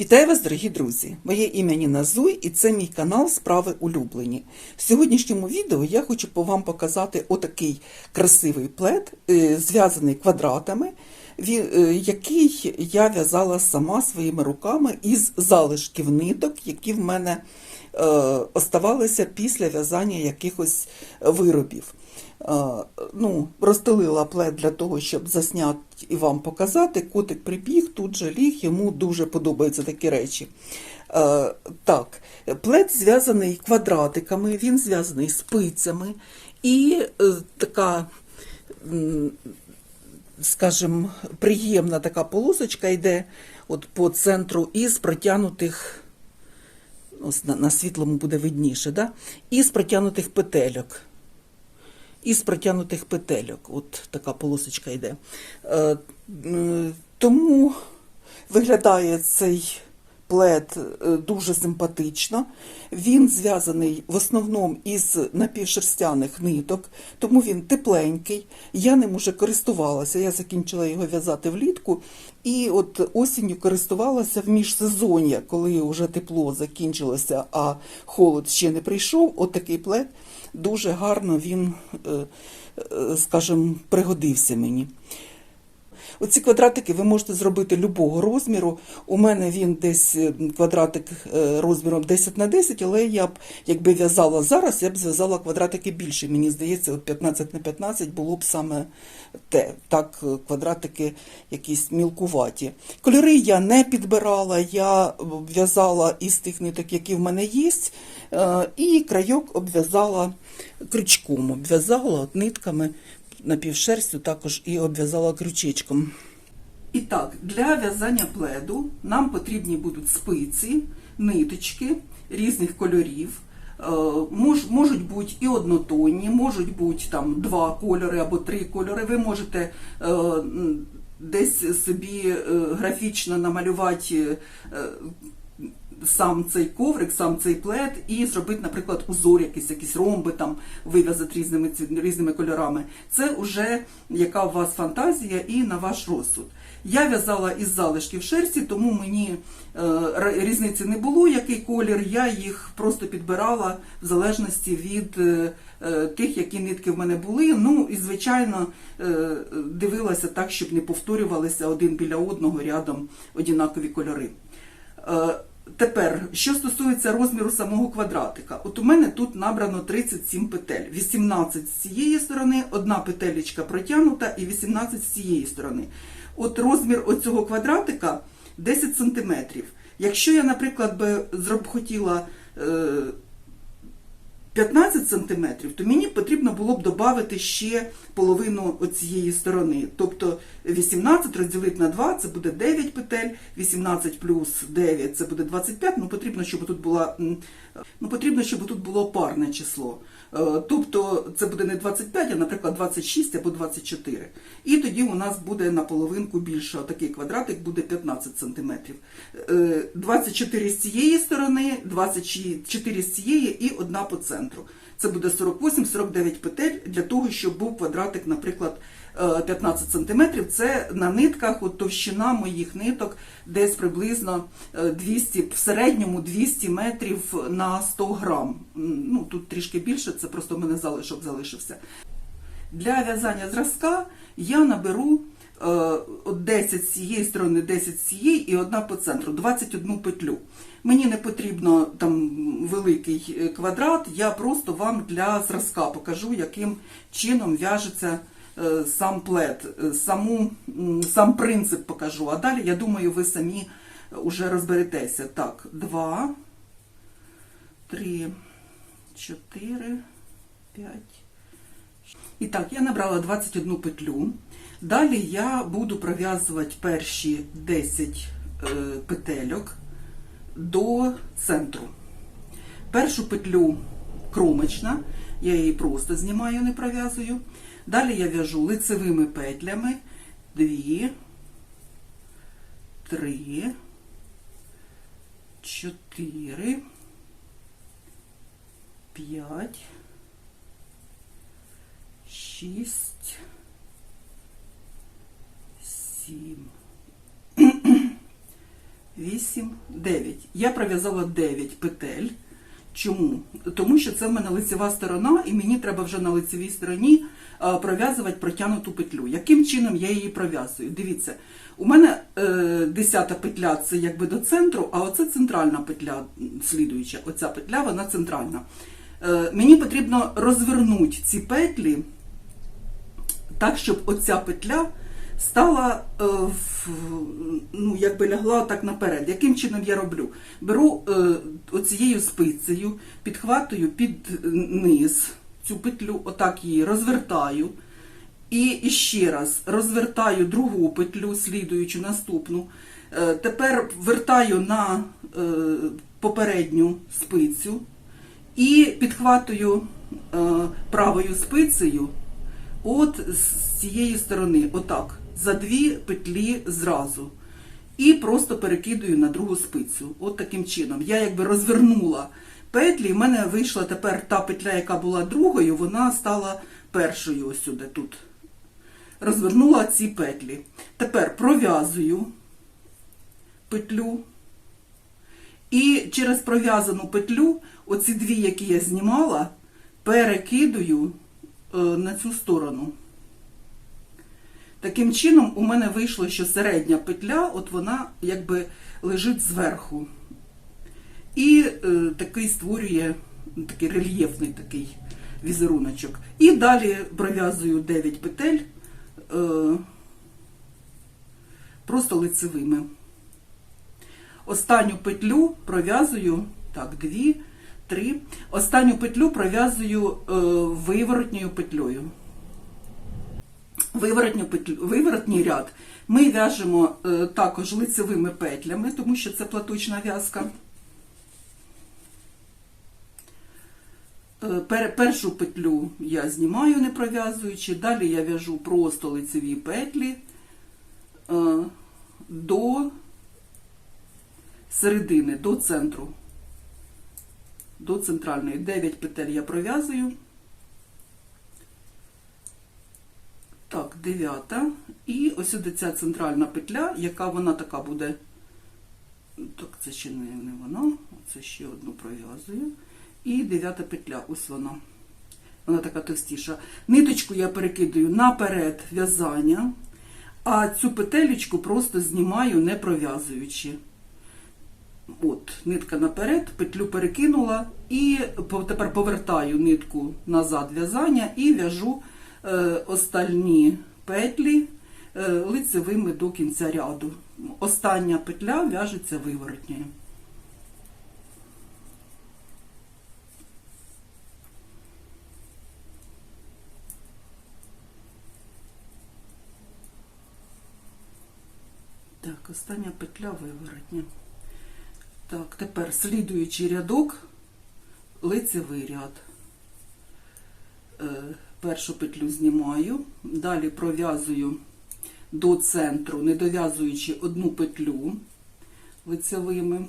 Вітаю вас, дорогі друзі! Моє ім'я Ніна Зуй і це мій канал Справи улюблені. В сьогоднішньому відео я хочу вам показати отакий красивий плед, е, зв'язаний квадратами, е, який я в'язала сама своїми руками із залишків ниток, які в мене е, оставалися після в'язання якихось виробів. Е, ну, розстелила плед для того, щоб засняти і вам показати. Котик прибіг, тут же ліг, йому дуже подобаються такі речі. Е, так, плед зв'язаний квадратиками, він зв'язаний спицями і е, така, м, скажімо, приємна така полосочка йде от по центру із протягнутих. Ось на, на світлому буде видніше, да? із протягнутих петельок із протягнутих петельок. От така полосочка йде. Е, Тому виглядає цей плед е, дуже симпатично. Він зв'язаний в основному із напівшерстяних ниток, тому він тепленький. Я ним уже користувалася. Я закінчила його в'язати влітку. І от осінню користувалася в міжсезоння, коли вже тепло закінчилося, а холод ще не прийшов. От такий плед дуже гарно він, е, е, скажімо, пригодився мені. Оці квадратики ви можете зробити любого розміру. У мене він десь е, квадратик розміром 10 на 10, але я б, якби в'язала зараз, я б зв'язала квадратики більше. Мені здається, от 15 на 15 було б саме те. Так, квадратики якісь мілкуваті. Кольори я не підбирала, я в'язала із тих ниток, які в мене є, і крайок обв'язала крючком, обв'язала нитками напівшерстю також і обв'язала крючечком. І так, для в'язання пледу нам потрібні будуть спиці, ниточки різних кольорів. Е, мож- можуть бути і однотонні, можуть бути там два кольори або три кольори. Ви можете е, десь собі е, графічно намалювати сам цей коврик, сам цей плед і зробити, наприклад, узор, якісь, якісь ромби там вив'язати різними різними кольорами. Це вже яка у вас фантазія і на ваш розсуд. Я в'язала із залишків шерсті, тому мені е, різниці не було, який колір. Я їх просто підбирала в залежності від е, е, тих, які нитки в мене були. Ну і звичайно е, дивилася так, щоб не повторювалися один біля одного рядом однакові кольори. Е, Тепер, що стосується розміру самого квадратика, от у мене тут набрано 37 петель, 18 з цієї сторони, одна петелечка протягнута і 18 з цієї сторони. От розмір оцього квадратика 10 см. Якщо я, наприклад, би хотіла е, 15 см, то мені потрібно було б додати ще половину цієї сторони. Тобто 18 розділити на 2 це буде 9 петель, 18 плюс 9 це буде 25. Ну потрібно, щоб тут була ну, потрібно, щоб тут було парне число. Е, Тобто це буде не 25, а, наприклад, 26 або 24. І тоді у нас буде на половинку більше. Такий квадратик буде 15 см. 24 з цієї сторони, 24 з цієї і одна по центру. Це буде 48-49 петель для того, щоб був квадратик, наприклад, е, 15 см. Це на нитках, от товщина моїх ниток десь приблизно е, 200, в середньому 200 метрів на 100 грам. Ну, тут трішки більше, це просто в мене залишок залишився. Для в'язання зразка я наберу е, 10 з цієї сторони, 10 з цієї і одна по центру, 21 петлю. Мені не потрібно там великий е, квадрат, я просто вам для зразка покажу, яким чином в'яжеться е, сам плед, е, саму, сам принцип покажу. А далі, я думаю, ви самі вже розберетеся. Так, 2, 3, 4, 5. І так, я набрала 21 петлю. Далі я буду пров'язувати перші 10 е, петельок до центру. Першу петлю кромочна, я її просто знімаю, не пров'язую. Далі я в'яжу лицевими петлями. 2, 3, 4, 5, шість, сім, 8, 9. Я пров'язала 9 петель. Чому? Тому що це в мене лицева сторона, і мені треба вже на лицевій стороні пров'язувати протягнуту петлю. Яким чином я її пров'язую? Дивіться, у мене е, 10 петля це якби до центру, а оце центральна петля, слідуюча. Оця петля, вона центральна. Е, мені потрібно розвернути ці петлі так, щоб оця петля стала, е, ну, якби лягла так наперед. Яким чином я роблю? Беру е, оцією спицею, підхватую під низ цю петлю, отак її розвертаю. І, ще раз розвертаю другу петлю, слідуючу наступну. Е, тепер вертаю на е, попередню спицю і підхватую е, правою спицею от з цієї сторони, отак, за дві петлі зразу. І просто перекидую на другу спицю. От таким чином. Я якби розвернула петлі, і в мене вийшла тепер та петля, яка була другою, вона стала першою ось сюди тут. Розвернула ці петлі. Тепер пров'язую петлю. І через пров'язану петлю, оці дві, які я знімала, перекидую е, на цю сторону. Таким чином, у мене вийшло, що середня петля, от вона якби лежить зверху. І е, такий створює такий рельєфний такий візеруночок. І далі пров'язую 9 петель е, просто лицевими. Останню петлю пров'язую, так, дві, три. Останню петлю пров'язую е, виворотньою петлею. Виворотню петлю, виворотній ряд ми в'яжемо е, також лицевими петлями, тому що це платочна в'язка. Е, першу петлю я знімаю, не пров'язуючи, далі я в'яжу просто лицеві петлі е, до середини, до центру, до центральної. 9 петель я пров'язую. Так, дев'ята. І ось сюди ця центральна петля, яка вона така буде. Так, це ще не, не вона. Це ще одну пров'язую. І дев'ята петля, ось вона. Вона така товстіша. Ниточку я перекидаю наперед в'язання, а цю петелечку просто знімаю, не пров'язуючи. От, нитка наперед, петлю перекинула, і тепер повертаю нитку назад в'язання і в'яжу остальні петлі е, лицевими до кінця ряду. Остання петля в'яжеться виворотньою. Так, остання петля виворотня. Так, тепер слідуючий рядок, лицевий ряд. Першу петлю знімаю, далі пров'язую до центру, не дов'язуючи одну петлю лицевими.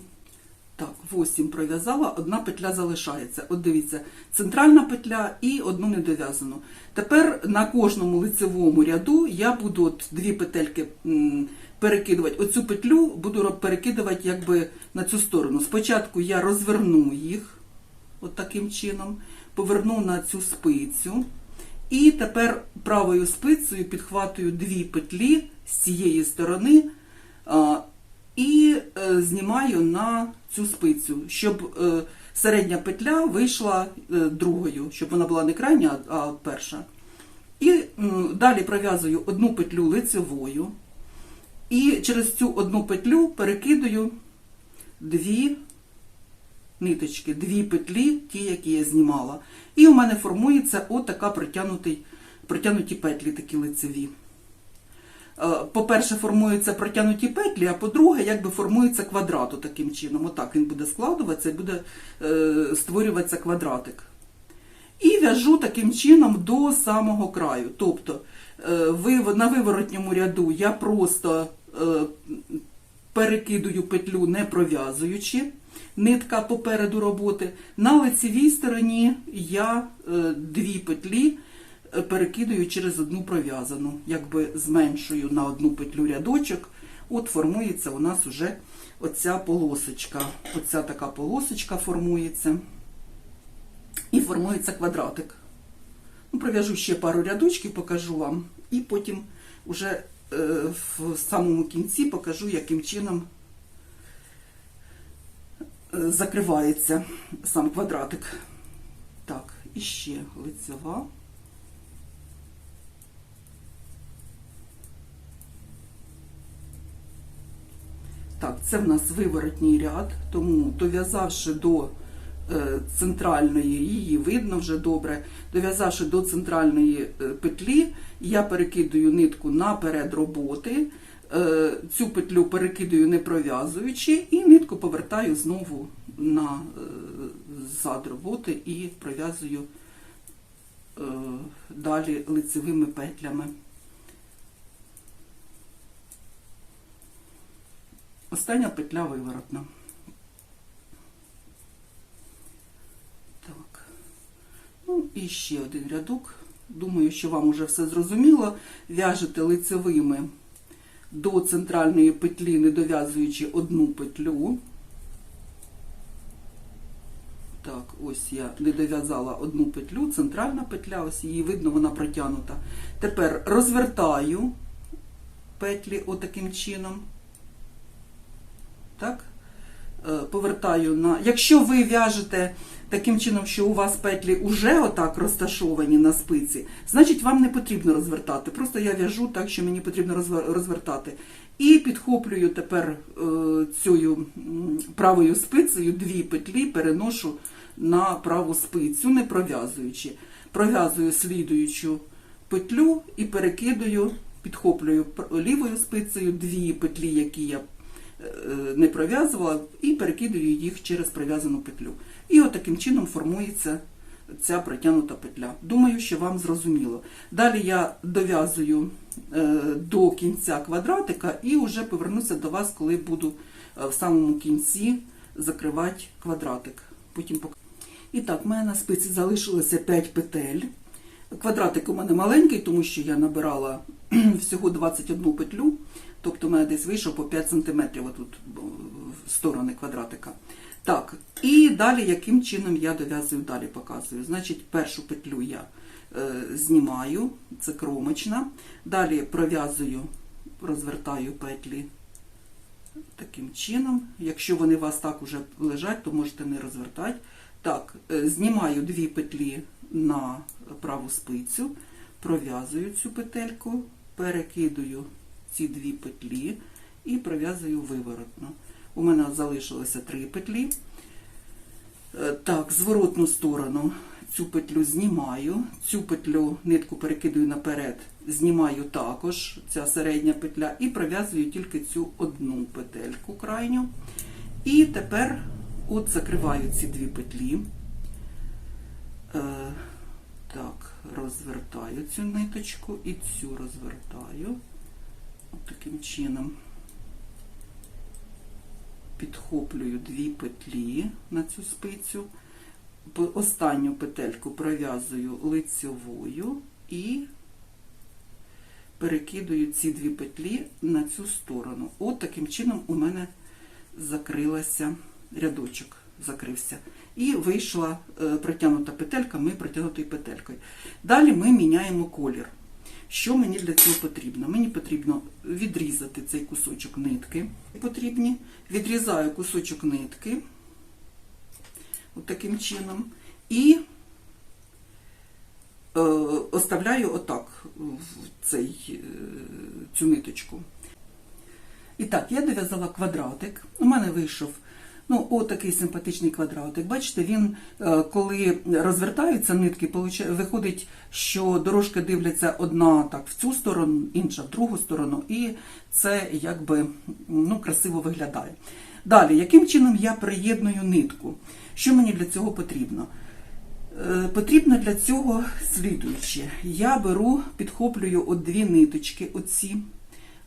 Так, 8 пров'язала, одна петля залишається. От дивіться, центральна петля і одну недов'язану. Тепер на кожному лицевому ряду я буду от дві петельки перекидувати. Оцю петлю буду перекидувати якби на цю сторону. Спочатку я розверну їх от таким чином, поверну на цю спицю. І тепер правою спицею підхватую дві петлі з цієї сторони і е, знімаю на цю спицю, щоб е, середня петля вийшла е, другою, щоб вона була не крайня, а перша. І далі пров'язую одну петлю лицевою. І через цю одну петлю перекидаю дві ниточки, дві петлі, ті, які я знімала. І у мене формується отака протягнуті петлі, такі лицеві. Е, По-перше, формуються протягнуті петлі, а по-друге, якби формується квадрат таким чином. Отак він буде складуватися і буде е, створюватися квадратик. І в'яжу таким чином до самого краю. Тобто е, на виворотньому ряду я просто перекидую петлю, не пров'язуючи, нитка попереду роботи. На лицевій стороні я е, дві петлі е, перекидаю через одну пров'язану, якби зменшую на одну петлю рядочок. От формується у нас уже оця полосочка. Оця така полосочка формується. І формується квадратик. Ну, пров'яжу ще пару рядочків, покажу вам. І потім вже е, в самому кінці покажу, яким чином закривається сам квадратик. Так, і ще лицева. Так, це в нас виворотній ряд, тому дов'язавши до е, центральної, її видно вже добре, дов'язавши до центральної е, петлі, я перекидую нитку наперед роботи, цю петлю перекидую не пров'язуючи, і нитку повертаю знову на е, зад роботи і пров'язую е, далі лицевими петлями. Остання петля виворотна. Так. Ну і ще один рядок. Думаю, що вам уже все зрозуміло. В'яжете лицевими до центральної петлі, не дов'язуючи одну петлю. Так, ось я не дов'язала одну петлю, центральна петля, ось її видно, вона протягнута. Тепер розвертаю петлі отаким чином. Так? Е, Повертаю на. Якщо ви в'яжете таким чином, що у вас петлі вже отак розташовані на спиці, значить вам не потрібно розвертати. Просто я в'яжу так, що мені потрібно розвертати. І підхоплюю тепер е, цією правою спицею дві петлі, переношу на праву спицю, не пров'язуючи. Пров'язую слідуючу петлю і перекидаю, підхоплюю лівою спицею дві петлі, які я е, не пров'язувала, і перекидаю їх через пров'язану петлю. І от таким чином формується ця протягнута петля. Думаю, що вам зрозуміло. Далі я дов'язую е, до кінця квадратика і вже повернуся до вас, коли буду е, в самому кінці закривати квадратик. Потім пок... І так, в мене на спиці залишилося 5 петель. Квадратик у мене маленький, тому що я набирала всього 21 петлю, тобто у мене десь вийшов по 5 см отут в сторони квадратика. Так, і далі яким чином я дов'язую, далі показую. Значить, першу петлю я е, знімаю, це кромочна. Далі пров'язую, розвертаю петлі таким чином. Якщо вони у вас так уже лежать, то можете не розвертати. Так, е, знімаю дві петлі на праву спицю, пров'язую цю петельку, перекидую ці дві петлі і пров'язую виворотно. У мене залишилося три петлі. Е, Так, зворотну сторону цю петлю знімаю, цю петлю нитку перекидую наперед, знімаю також ця середня петля і пров'язую тільки цю одну петельку крайню. І тепер от закриваю ці дві петлі. Е, так, розвертаю цю ниточку і цю розвертаю. От таким чином підхоплюю дві петлі на цю спицю, останню петельку пров'язую лицьовою і перекидую ці дві петлі на цю сторону. От таким чином у мене закрилася рядочок, закрився. І вийшла е, протягнута петелька, ми протягнутою петелькою. Далі ми міняємо колір. Що мені для цього потрібно? Мені потрібно відрізати цей кусочок нитки. Потрібні. Відрізаю кусочок нитки от чином. І е, оставляю отак цей, е, цю ниточку. І так, я дов'язала квадратик. У мене вийшов ну, отакий симпатичний квадратик. Бачите, він, е, коли розвертаються нитки, виходить, що дорожки дивляться одна так в цю сторону, інша в другу сторону, і це якби ну, красиво виглядає. Далі, яким чином я приєдную нитку? Що мені для цього потрібно? Е, Потрібно для цього слідуюче. Я беру, підхоплюю от дві ниточки, оці.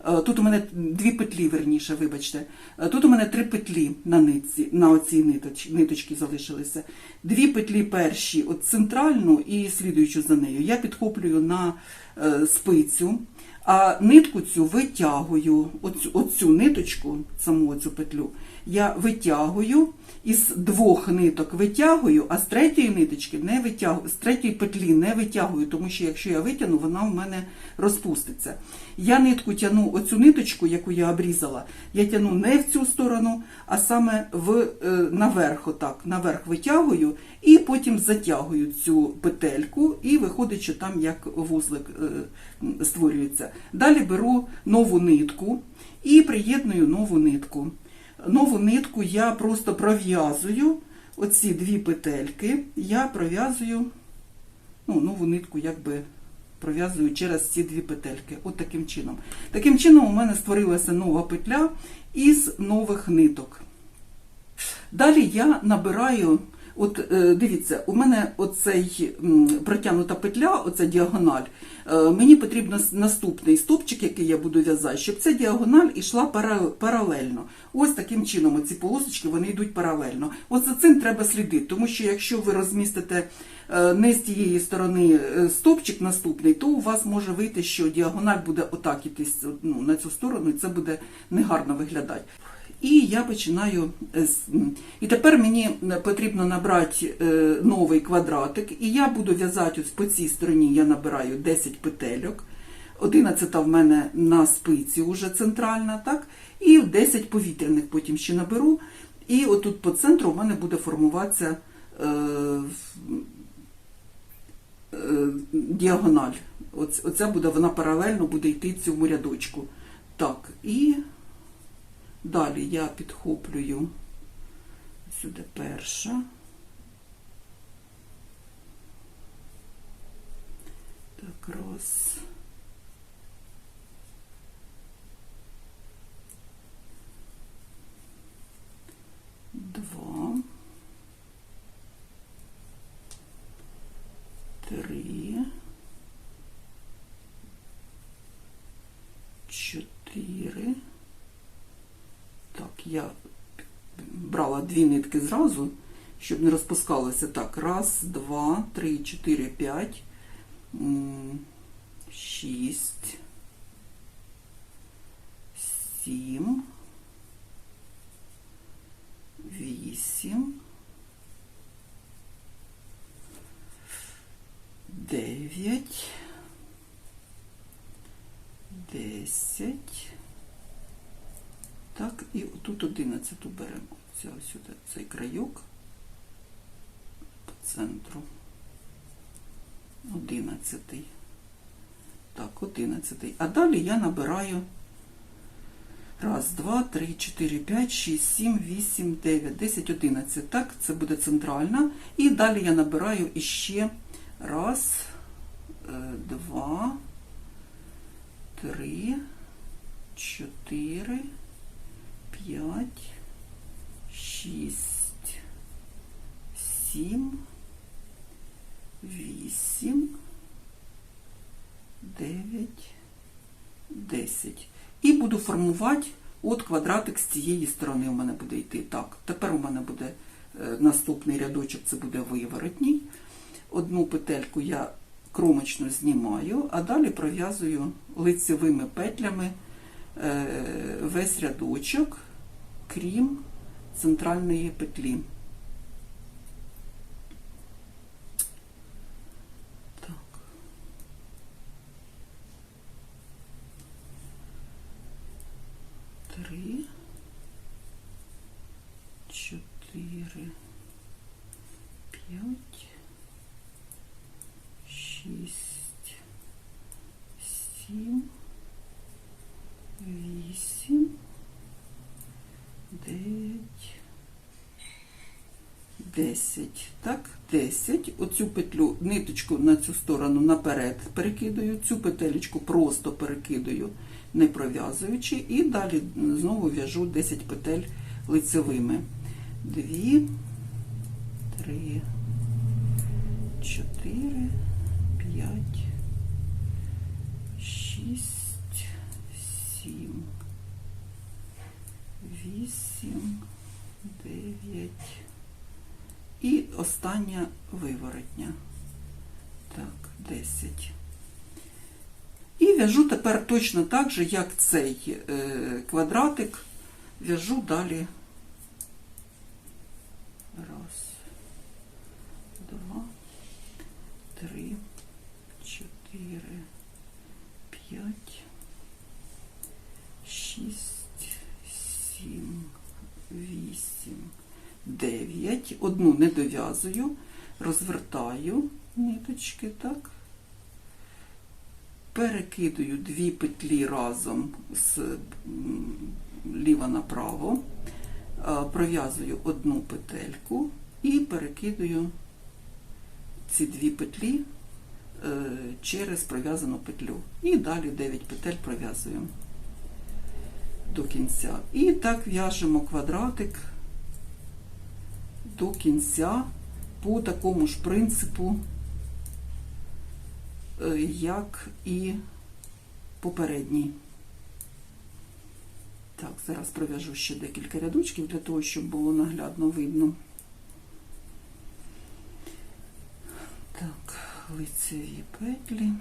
Е, Тут у мене дві петлі, верніше, вибачте. Е, Тут у мене три петлі на нитці, на оцій ниточ, ниточці залишилися. Дві петлі перші, от центральну і слідуючу за нею, я підхоплюю на е, спицю, а нитку цю витягую, оцю, оцю ниточку, саму цю петлю, я витягую, із двох ниток витягую, а з третьої ниточки не витягую, з третьої петлі не витягую, тому що якщо я витягну, вона в мене розпуститься. Я нитку тяну, оцю ниточку, яку я обрізала, я тяну не в цю сторону, а саме в, е, наверх, отак, наверх витягую і потім затягую цю петельку, і виходить, що там як вузлик е, створюється. Далі беру нову нитку і приєдную нову нитку. Нову нитку я просто пров'язую оці дві петельки, я пров'язую ну, нову нитку, якби пров'язую через ці дві петельки. От таким чином. Таким чином у мене створилася нова петля із нових ниток. Далі я набираю, от е, дивіться, у мене оцей протягнута петля, оця діагональ. е, Мені потрібно наступний стопчик, який я буду в'язати, щоб ця діагональ йшла пара- паралельно. Ось таким чином ці полосочки вони йдуть паралельно. От за цим треба слідити, тому що якщо ви розмістите е, не з тієї сторони стопчик наступний, то у вас може вийти, що діагональ буде отак ітись ну, на цю сторону, і це буде негарно виглядати. І я починаю з- і тепер мені потрібно набрати е, новий квадратик, і я буду в'язати по цій стороні, я набираю 10 петельок. 11 в мене на спиці вже центральна, так? І 10 повітряних потім ще наберу. І отут по центру в мене буде формуватися е, е, діагональ. Оц- Оця буде, вона паралельно буде йти цьому рядочку. Так, і Далі я підхоплюю сюди перша. Так, раз. Два. Три. Чотири. Так, я брала дві нитки зразу, щоб не розпускалося. Так, раз, два, три, чотири, п'ять, шість, сім, вісім, дев'ять, десять. Так, і тут 11 беремо. Це ось сюди, цей крайок по центру. 11. Так, 11. А далі я набираю раз, два, три, чотири, п'ять, шість, сім, вісім, дев'ять, десять, одинадцять. Так, це буде центральна. І далі я набираю іще раз, е, два, три, чотири. П'ять, шість, сім, вісім, дев'ять, десять. І буду формувати от квадратик з цієї сторони у мене буде йти. Так, тепер у мене буде е, наступний рядочок, це буде виворотній. Одну петельку я кромочно знімаю, а далі пров'язую лицевими петлями е, весь рядочок, крім центральної петлі. Так. Три, чотири, п'ять, шість, сім, вісім, 10. Так, 10. Оцю петлю, ниточку на цю сторону наперед перекидаю, цю петелечку просто перекидаю, не пров'язуючи, і далі знову в'яжу 10 петель лицевими. 2, 3, 4, 5, 6, 7, 8, 9 остання виворотня. Так, 10. І в'яжу тепер точно так же, як цей е, квадратик, в'яжу далі. Раз, два, три, чотири, п'ять, шість. 9, одну не дов'язую, розвертаю ниточки, так. Перекидую дві петлі разом з ліва направо, е, пров'язую одну петельку і перекидую ці дві петлі е, через пров'язану петлю. І далі 9 петель пров'язуємо до кінця. І так в'яжемо квадратик до кінця по такому ж принципу, е, як і попередній. Так, зараз пров'яжу ще декілька рядочків для того, щоб було наглядно видно. Так, лицеві петлі.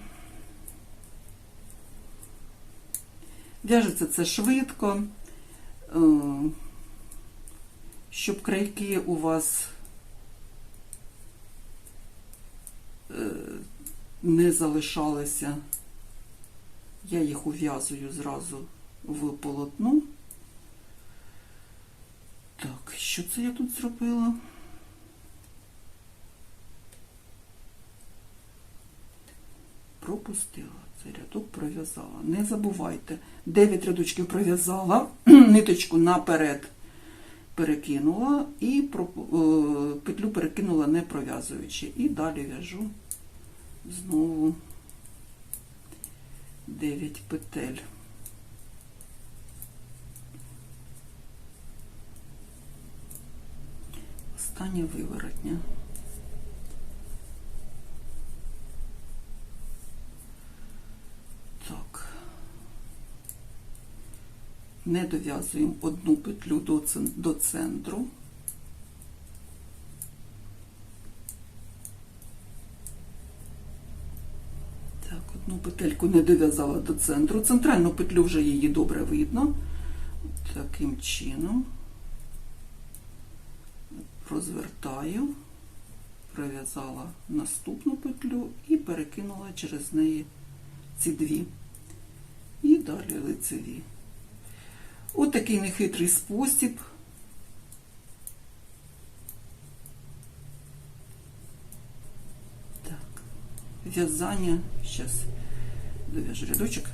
В'яжеться це швидко, е, щоб крайки у вас е, не залишалися. Я їх ув'язую зразу в полотно. Так, що це я тут зробила? Пропустила. Цей рядок пров'язала. Не забувайте, 9 рядочків пров'язала, ниточку наперед перекинула і е, петлю перекинула не пров'язуючи. І далі в'яжу знову 9 петель. Остання виворотня. Так. Не дов'язуємо одну петлю до, центру. Так, одну петельку не дов'язала до центру. Центральну петлю вже її добре видно. Таким чином розвертаю, пров'язала наступну петлю і перекинула через неї ці дві. І далі лицеві. От такий нехитрий спосіб. Так, в'язання, зараз дов'яжу рядочок.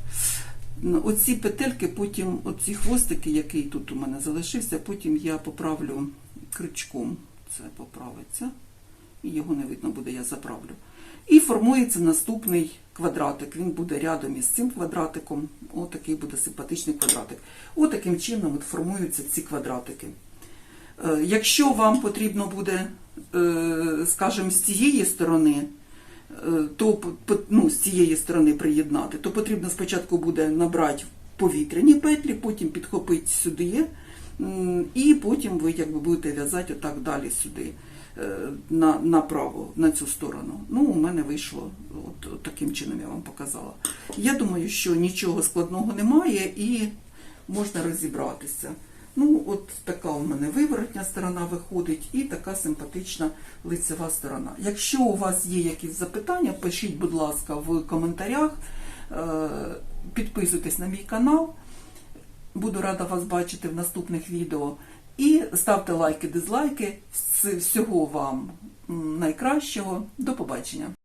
Ну, Оці петельки, потім, оці хвостики, який тут у мене залишився, потім я поправлю крючком. Це поправиться. І його не видно буде, я заправлю. І формується наступний квадратик. Він буде рядом із цим квадратиком. Отакий буде симпатичний квадратик. Отаким чином от формуються ці квадратики. Е, Якщо вам потрібно буде, е, скажімо, з цієї сторони, е, то ну, з цієї сторони приєднати, то потрібно спочатку буде набрати повітряні петлі, потім підхопити сюди, і потім ви якби будете в'язати отак далі сюди, на, направо, на цю сторону. Ну, у мене вийшло от, от таким чином, я вам показала. Я думаю, що нічого складного немає і можна розібратися. Ну, от така у мене виворотня сторона виходить і така симпатична лицева сторона. Якщо у вас є якісь запитання, пишіть, будь ласка, в коментарях, Е, підписуйтесь на мій канал. Буду рада вас бачити в наступних відео. І ставте лайки, дизлайки. з Всього вам найкращого. До побачення!